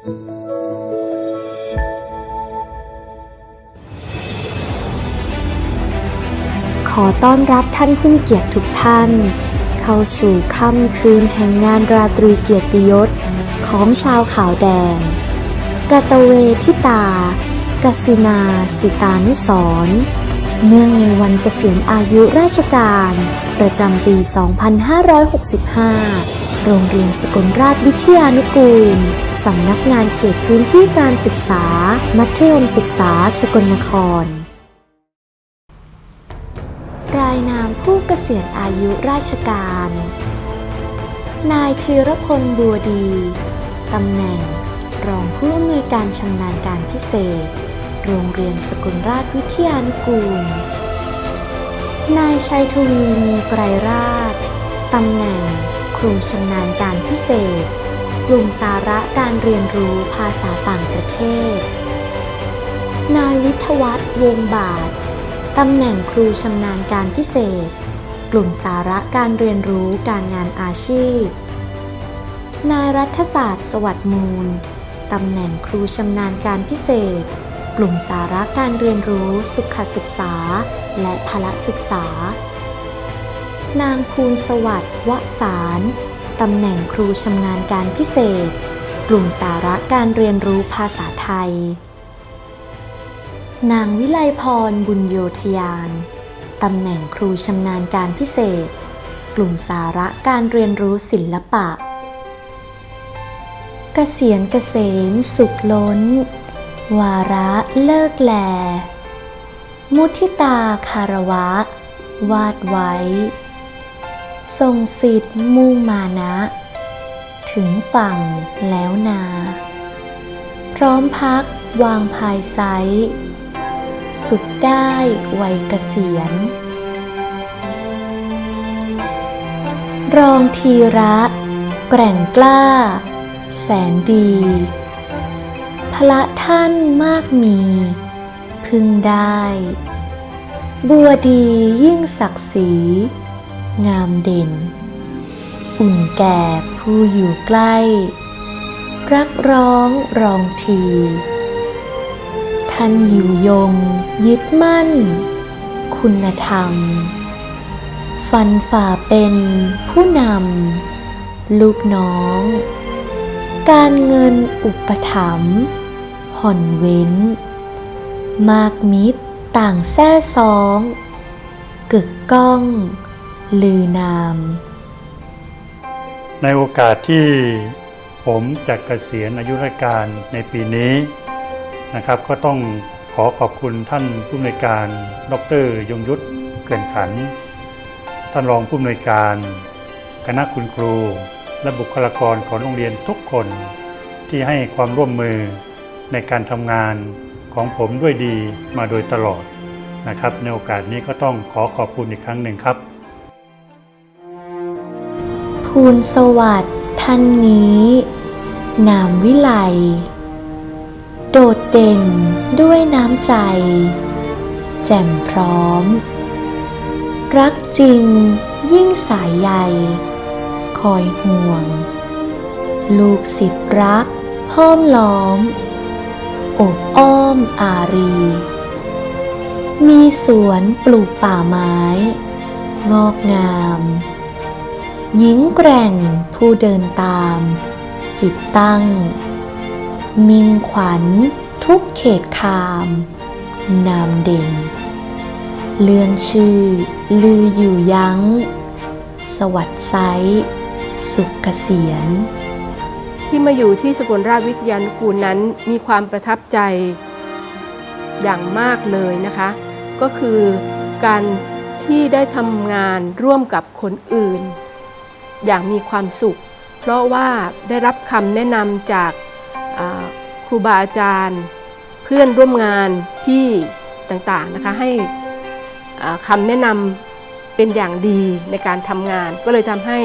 ขอต้อนรับท่านผู้เกียรติทุกท่าน เข้าสู่ค่ำคืนแห่งงานราตรีเกียรติยศของชาวขาวแดงกาตเวทิตากสินาสิตานุสรเนื่องในวันเกษียณอายุราชการ ประจำปี 2565 โรงเรียนสกลราชวิทยานุกูล สำนักงานเขตพื้นที่การศึกษา มัธยมศึกษาสกลนคร รายนามผู้เกษียณอายุราชการ นายธีรพลบัวดี ตำแหน่ง รองผู้อำนวยการชำนาญการพิเศษ โรงเรียนสกลราชวิทยานุกูล นายชัยทวีมีไกรราชตำแหน่ง ครูชำนาญการพิเศษ กลุ่มสาระการเรียนรู้ภาษาต่างประเทศ นายวิทวัฒน์วงศ์บาทตำแหน่งครูชำนาญการพิเศษ กลุ่มสาระการเรียนรู้การงานอาชีพ นายรัฐศาสตร์ สวัสดิ์มูลตำแหน่งครูชำนาญการพิเศษ กลุ่มสาระการเรียนรู้สุขศึกษา และพละศึกษา นางภูลสวัสดิ์วสารตำแหน่งครูชำนาญการพิเศษ กลุ่มสาระการเรียนรู้ภาษาไทย นางวิไลพรบุญโยธยาน ตำแหน่งครูชำนาญการพิเศษ กลุ่มสาระการเรียนรู้ศิลปะ เกษียณเกษมสุขล้น วาระเลิกแล มุทิตาคารวะ วาดไว้ ทรงสิทธิ์มุ่งมานะ ถึงฝั่งแล้วนา พร้อมพักวางภายไซสุดได้วัยเกษียณ รองทีระ แกร่งกล้า แสนดี พระท่านมากมี พึงได้ บัวดียิ่งศักดิ์ศรี งามเด่น อุ่นแก่ผู้อยู่ใกล้ รักร้องรองที ท่านอยู่ยงยึดมั่น คุณธรรม ฟันฝ่าเป็นผู้นำ ลูกน้อง การเงินอุปถัมภ์ห่อนเว้น มากมิตรต่างแซ่ซอง กึกก้อง ลือนาม ในโอกาสที่ผมจะเกษียณอายุราชการในปีนี้นะครับ ก็ต้องขอขอบคุณท่านผู้อำนวยการ ดร ยงยุทธเกินขัน ท่านรองผู้อำนวยการ คณะคุณครู และบุคลากรของโรงเรียนทุกคนที่ให้ความร่วมมือในการทำงานของผมด้วยดีมาโดยตลอดนะครับ ในโอกาสนี้ก็ต้องขอขอบคุณอีกครั้งหนึ่งครับ ภูลสวัสดิ์ท่านนี้ นามวิไล โดดเด่นด้วยน้ำใจ แจ่มพร้อม รักจริงยิ่งสายใยคอยห่วง ลูกศิษย์รักห้อมล้อม อบอ้อมอารี มีสวนปลูกป่าไม้ งอกงาม หญิงแกร่งผู้เดินตาม จิตตั้ง มิ่งขวัญทุกเขตคาม นามเด่น เลื่อนชื่อ ลืออยู่ยัง้ง สวัสดิ์ไซส์สุขเกษียณที่มาอยู่ที่สกลราชวิทยานุกูลนั้นมีความประทับใจอย่างมากเลยนะคะ ก็คือการที่ได้ทำงานร่วมกับคนอื่น อย่างมีความสุข เพราะว่าได้รับคำแนะนำจากครูบาอาจารย์ เพื่อนร่วมงานพี่ต่างๆนะคะให้คำแนะนำเป็นอย่างดีในการทำงาน ก็เลยทำให้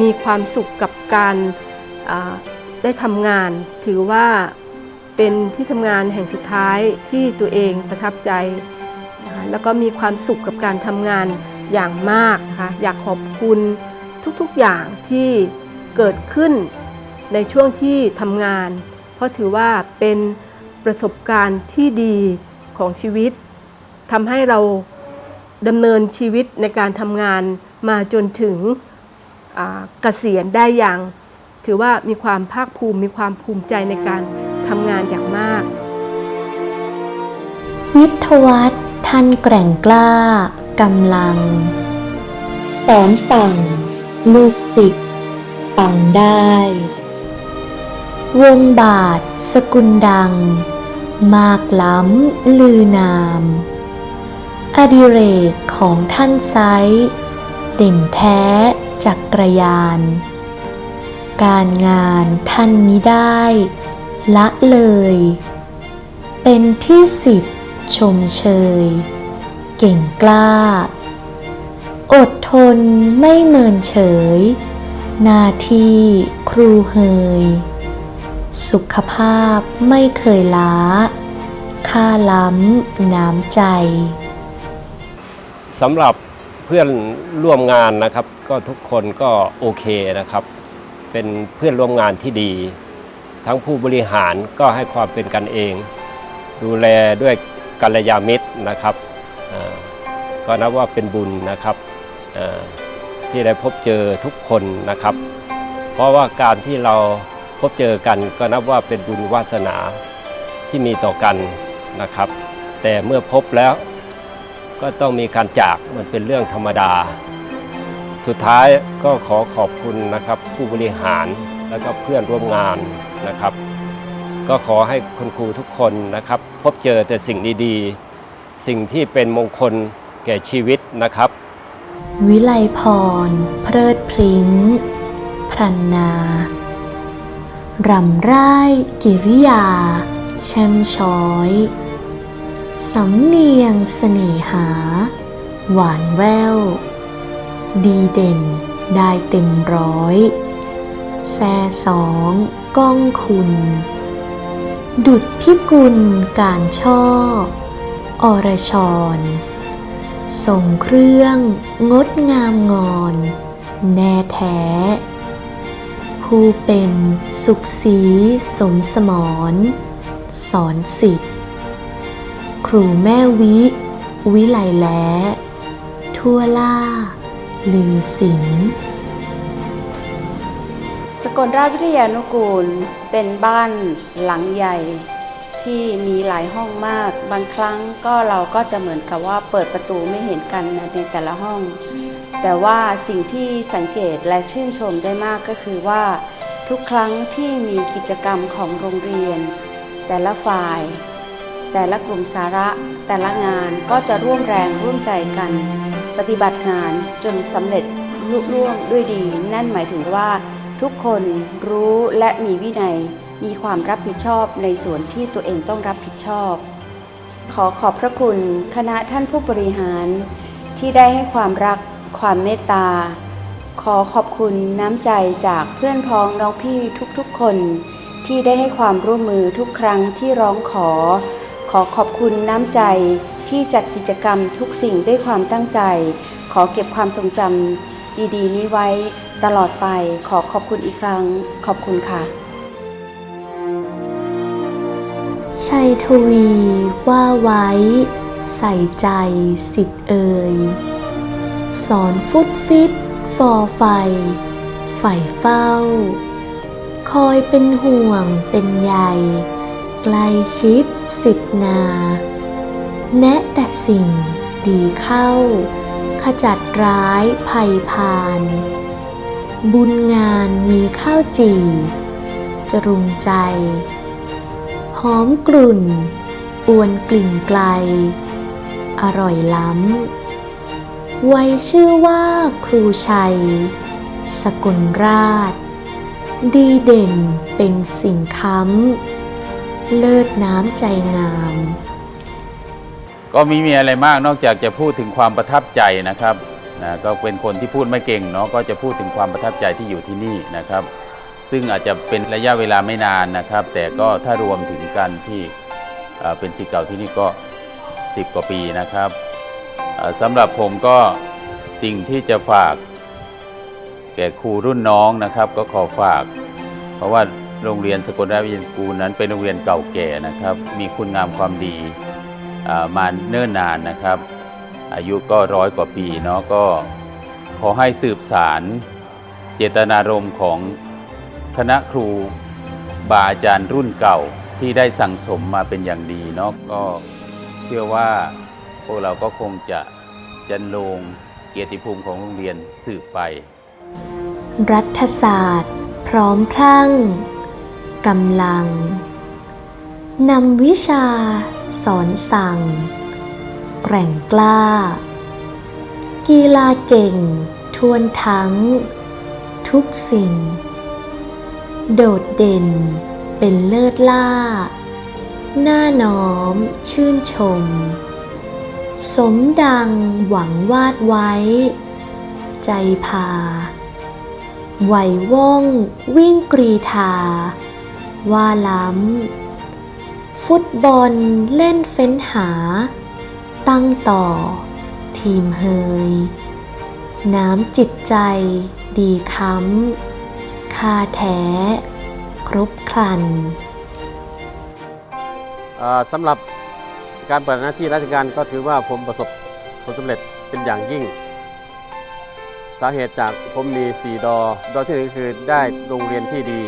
มีความสุขกับการได้ทำงาน ถือว่าเป็นที่ทำงานแห่งสุดท้ายที่ตัวเองประทับใจแล้วก็มีความสุขกับการทำงานอย่างมากนะคะอยากขอบคุณ ทุกๆอย่างที่เกิดขึ้นในช่วงที่ทำงาน เพราะถือว่าเป็นประสบการณ์ที่ดีของชีวิตทำให้เราดำเนินชีวิตในการทำงานมาจนถึงเกษียณได้อย่าง ถือว่ามีความภาคภูมิมีความภูมิใจในการทำงานอย่างมากวิทวัฒท่านแกร่งกล้ากำลัง สอนสั่ง ลูกศิษย์ปังได้ วงบาท สกุลดัง มากล้ำลือนาม อดิเรกของท่านไซเด่นแท้จักรยาน การงานท่านมิได้ ละเลย เป็นที่สิทธิ์ชมเชย เก่งกล้า นไม่เมินเฉยหน้าที่ครูเฮย สุขภาพไม่เคยล้า ค่าล้ำน้ำใจสำหรับเพื่อนร่วมงานนะครับ ก็ทุกคนก็โอเคนะครับ เป็นเพื่อนร่วมงานที่ดี ทั้งผู้บริหารก็ให้ความเป็นกันเอง ดูแลด้วยกัลยาณมิตรนะครับก็นับว่าเป็นบุญนะครับ ที่ได้พบเจอทุกคนนะครับ เพราะว่าการที่เราพบเจอกันก็นับว่าเป็นบุญวาสนาที่มีต่อกันนะครับ แต่เมื่อพบแล้วก็ต้องมีการจากมันเป็นเรื่องธรรมดา สุดท้ายก็ขอขอบคุณนะครับ ผู้บริหารแล้วก็เพื่อนร่วมงานนะครับ ก็ขอให้คุณครูทุกคนนะครับ พบเจอแต่สิ่งดีๆ สิ่งที่เป็นมงคลแก่ชีวิตนะครับ วิไลพร เพลิดพริ้ง พรันนา รำไร่กิริยา แช่มช้อย สำเนียงเสน่หา หวานแวว ดีเด่นได้เต็มร้อย แซ่สองก้องคุณ ดุดพิกุลการช่อ อรชร ส่งเครื่อง งดงามงอน แน่แท้ ผู้เป็นสุขสีสมสมรสอนสิทธิ์ครูแม่วิ วิไลแล้ทั่วล่า ลือศิลสกลราชวิทยานุกูลเป็นบ้านหลังใหญ่ ที่มีหลายห้องมาก บางครั้งก็เราก็จะเหมือนกับว่าเปิดประตูไม่เห็นกันในแต่ละห้อง แต่ว่าสิ่งที่สังเกตและชื่นชมได้มากก็คือว่า ทุกครั้งที่มีกิจกรรมของโรงเรียน แต่ละฝ่าย แต่ละกลุ่มสาระ แต่ละงานก็จะร่วมแรงร่วมใจกัน ปฏิบัติงานจนสำเร็จลุล่วงด้วยดี นั่นหมายถึงว่าทุกคนรู้และมีวินัย มีความรับผิดชอบในส่วนที่ตัวเองต้องรับผิดชอบ ขอขอบพระคุณคณะท่านผู้บริหาร ที่ได้ให้ความรัก ความเมตตา ขอขอบคุณน้ำใจจากเพื่อนพ้องน้องพี่ทุกๆคน ที่ได้ให้ความร่วมมือทุกครั้งที่ร้องขอ ขอขอบคุณน้ำใจที่จัดกิจกรรมทุกสิ่งด้วยความตั้งใจ ขอเก็บความทรงจำดีๆ นี้ไว้ตลอดไปขอขอบคุณอีกครั้ง ขอบคุณค่ะ ชัยทวีว่าไว้ ใส่ใจสิทธิ์เอ่ยสอนฟุตฟิตฟอไฟใฝ่เฝ้า คอยเป็นห่วงเป็นใยใกลชิดสิทธนา แนะแต่สิ่งดีเข้า ขจัดร้ายภัยพาน บุญงานมีข้าวจี่จรุงใจ หอมกลุ่น อวนกลิ่นไกล อร่อยล้ำ ไว้ชื่อว่าครูชัย สกุลราช ดีเด่นเป็นสิ่งค้ำ เลิศน้ำใจงาม ก็ไมีมีอะไรมากนอกจากจะพูดถึงความประทับใจนะครับนะก็เป็นคนที่พูดไม่เก่งเนาะก็จะพูดถึงความประทับใจที่อยู่ที่นี่นะครับ ซึ่งอาจจะเป็นระยะเวลาไม่นานนะครับ แต่ก็ถ้ารวมถึงกันที่เป็นศิษย์เก่าที่นี่ก็ 10 กว่าปีนะครับสำหรับผมก็สิ่งที่จะฝาก แก่ครูรุ่นน้องนะครับ ก็ขอฝาก เพราะว่าโรงเรียนสกลราชวิทยากูนั้นเป็นโรงเรียนเก่าแก่นะครับ มีคุณงามความดีมาเนิ่นนานนะครับ อายุก็ร้อยกว่าปีเนาะก็ขอให้สืบสารเจตนารมณ์ของ คณะครูบาอาจารย์รุ่นเก่าที่ได้สั่งสมมาเป็นอย่างดีเนาะก็เชื่อว่าพวกเราก็คงจะจันลงเกียรติภูมิของโรงเรียนสืบไป รัฐศาสตร์ พร้อมพรั่งกำลังนำวิชา สอนสั่ง แกร่งกล้า กีฬาเก่ง ทวนทั้ง ทุกสิ่ง โดดเด่น เป็นเลิศล่า หน้าน้อมชื่นชม สมดังหวังวาดไว้ ใจพาไหวว่องวิ่งกรีธา ว่าล้ำ ฟุตบอลเล่นเฟ้นหา ตั้งต่อ ทีมเฮย น้ำจิตใจดีค้ำ คาแท้ ครบครันสำหรับการปฏิบัติหน้าที่ราชการก็ถือว่าผมประสบผลสำเร็จเป็นอย่างยิ่ง สาเหตุจากผมมี 4 ดอ ดอที่หนึ่งคือได้โรงเรียนที่ดี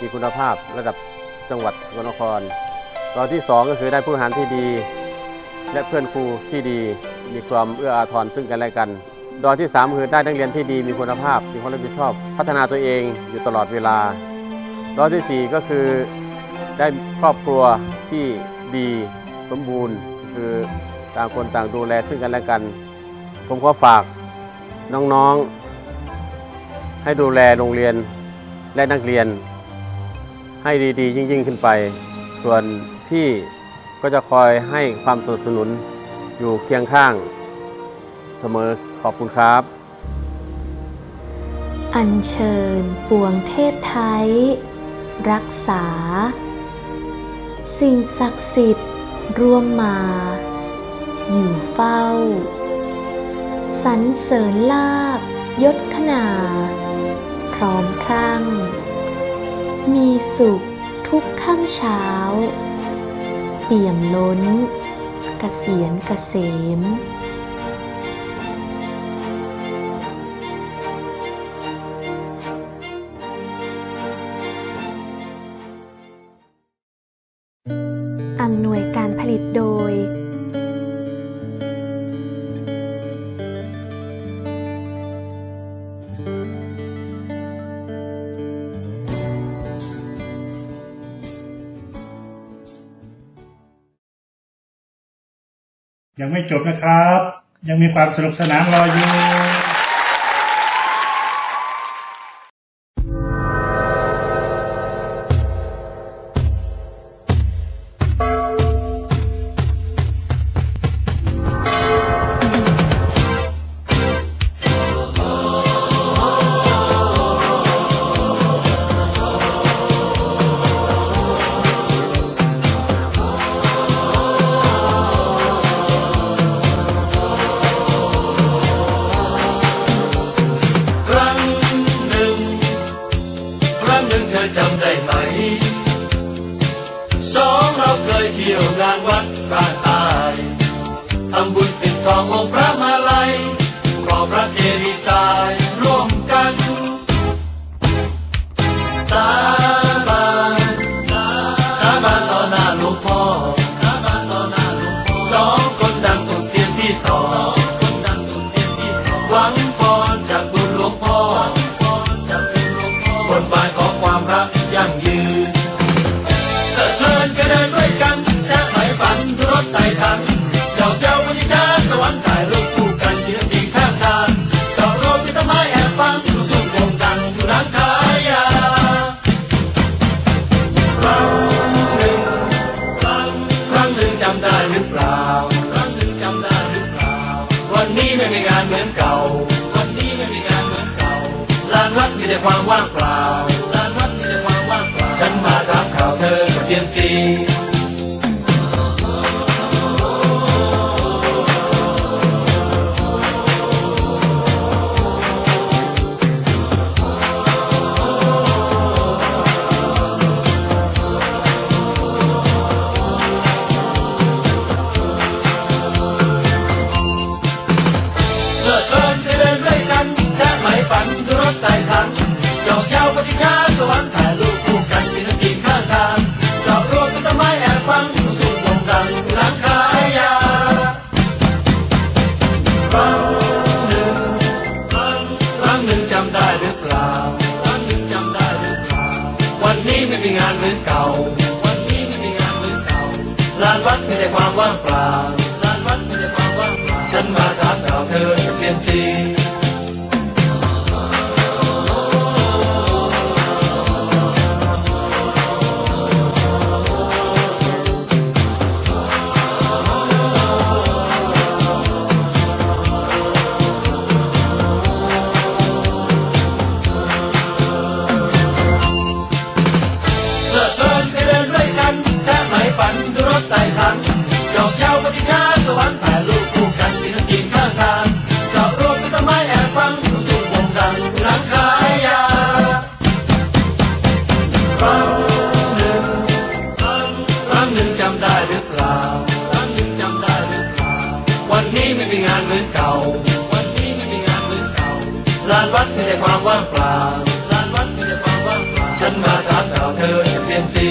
มีคุณภาพระดับจังหวัดสกลนคร ดอที่ 2 ก็คือได้ผู้บริหารที่ดี และเพื่อนครูที่ดีมีความเอื้ออาทรซึ่งกันและกัน ดอที่ 3 คือได้นักเรียนที่ดีมีคุณภาพ มีความรับผิดชอบ พัฒนาตัวเองอยู่ตลอดเวลา ดอที่ 4 ก็คือได้ครอบครัวที่ดีสมบูรณ์ คือต่างคนต่างดูแลซึ่งกันและกัน ผมขอฝากน้องๆ ให้ดูแลโรงเรียนและนักเรียน ให้ดีๆ ยิ่งๆ ขึ้นไป ส่วนพี่ก็จะคอยให้ความสนับสนุนอยู่เคียงข้างเสมอ ขอบคุณครับ อัญเชิญปวงเทพไทย รักษา สิ่งศักดิ์สิทธิ์ร่วมมา อยู่เฝ้า สรรเสริญลาบยศขนา พร้อมพรั่ง มีสุขทุกค่ำเช้า เปี่ยมล้นกเกษียณเกษม นะครับ ยังมีความสนุกสนานรออยู่ งานวัดบ้านตายทำบุญปิดทององค์พระมาี้ไม่มีงานเหมือนเก่า วันนี้ไม่มีงานเหมือนเก่าลานวัดมีแต่ความว่างเปล่าลานวัดมีแต่ความว่างเปล่าฉันมาถามข่าวเธอเซียนซี นดูรถไต่ถังหยอกเย้าปฏิชาสวรรค์ถ่ายรูปคู่กันที่น้ำจิ้มข้างทางเจาะรวมเป็นต้นไม้แอบฟังทุกทุกวงดังหลังขายยาครั้งหนึ่งครั้งครั้งหนึ่งจำได้หรือเปล่าครั้งหนึ่งจำได้หรือเปล่าวันนี้ไม่มีงานเหมือนเก่า วันนี้ไม่มีงานเหมือนเก่าลานวัดมีแต่ความว่างเปล่าลานวัดมีแต่ความว่างเปล่าฉันมาถามข่าวเธอเซียนซี